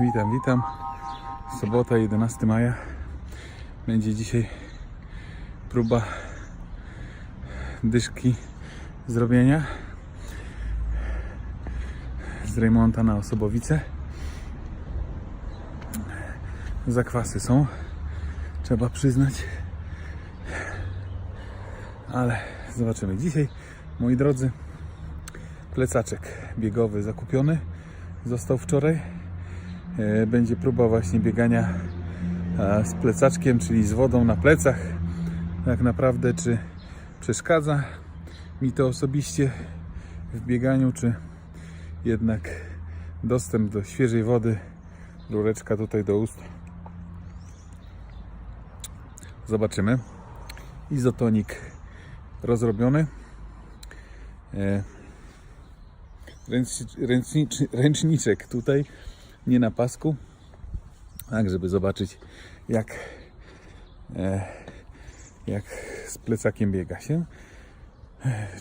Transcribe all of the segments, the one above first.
Witam, witam. Sobota, 11 maja. Będzie dzisiaj próba dyszki zrobienia z remonta na Osobowice. Zakwasy są, trzeba przyznać. Ale zobaczymy. Dzisiaj, moi drodzy, plecaczek biegowy zakupiony. Został wczoraj. E, Będzie próba właśnie biegania z plecaczkiem, czyli z wodą na plecach. Tak naprawdę, czy przeszkadza mi to osobiście w bieganiu, czy jednak dostęp do świeżej wody, rureczka tutaj do ust. Zobaczymy. Izotonik rozrobiony. E, ręcz- ręczniczek tutaj, nie na pasku, tak żeby zobaczyć jak, e, jak z plecakiem biega się.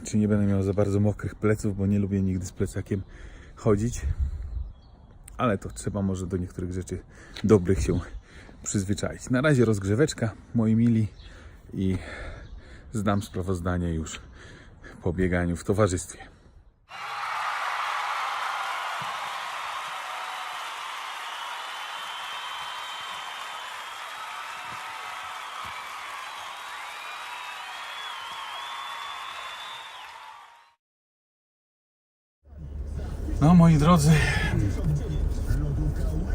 Czy nie będę miał za bardzo mokrych pleców, bo nie lubię nigdy z plecakiem chodzić. Ale to trzeba może do niektórych rzeczy dobrych się przyzwyczaić. Na razie rozgrzeweczka, moi mili, i zdam sprawozdanie już po bieganiu w towarzystwie. No moi drodzy,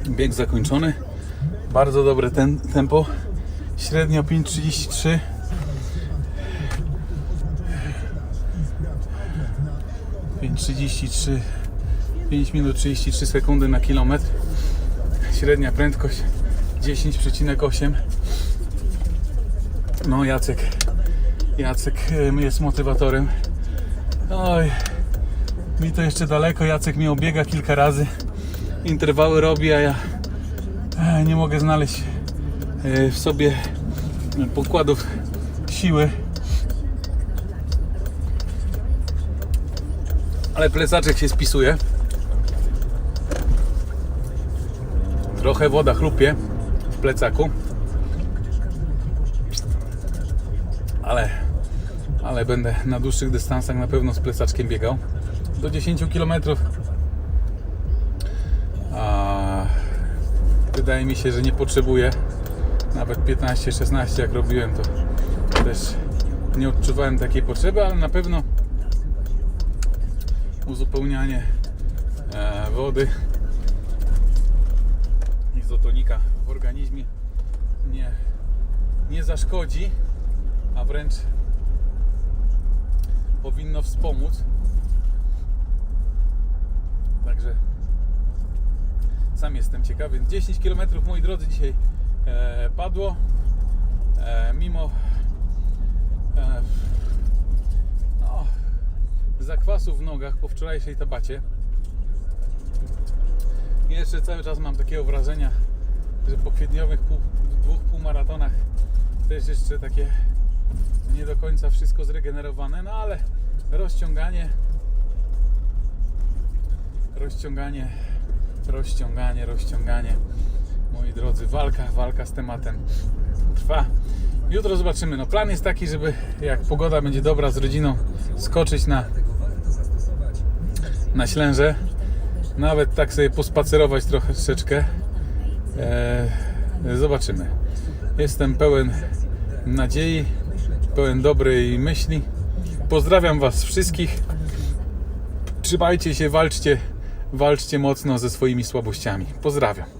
bieg zakończony. Bardzo dobre ten, tempo. Średnio 5.33. Pięć 33 5 minut 33 sekundy na kilometr. Średnia prędkość 10,8. No Jacek Jacek jest motywatorem. Oj, mi to jeszcze daleko. Jacek mnie obiega kilka razy. Interwały robi, a ja nie mogę znaleźć e, w sobie pokładów siły. Ale plecaczek się spisuje. Trochę woda chlupie w plecaku. Ale, ale będę na dłuższych dystansach na pewno z plecaczkiem biegał. Do 10 km. A wydaje mi się, że nie potrzebuję. Nawet 15-16 jak robiłem to też nie odczuwałem takiej potrzeby, ale na pewno uzupełnianie e, wody izotonika w organizmie nie, nie zaszkodzi, a wręcz powinno wspomóc. Sam jestem ciekawy. Więc 10 km moi drodzy dzisiaj e, padło. E, mimo e, no, zakwasów w nogach po wczorajszej tabacie. Jeszcze cały czas mam takiego wrażenia, że po kwietniowych pół, dwóch półmaratonach też jeszcze takie nie do końca wszystko zregenerowane, no ale rozciąganie rozciąganie rozciąganie, rozciąganie. Moi drodzy, walka, walka z tematem trwa. Jutro zobaczymy, no plan jest taki, żeby jak pogoda będzie dobra z rodziną skoczyć na na Ślęże. Nawet tak sobie pospacerować trochę troszeczkę eee, zobaczymy. Jestem pełen nadziei pełen dobrej myśli. Pozdrawiam was wszystkich. Trzymajcie się, walczcie walczcie mocno ze swoimi słabościami. Pozdrawiam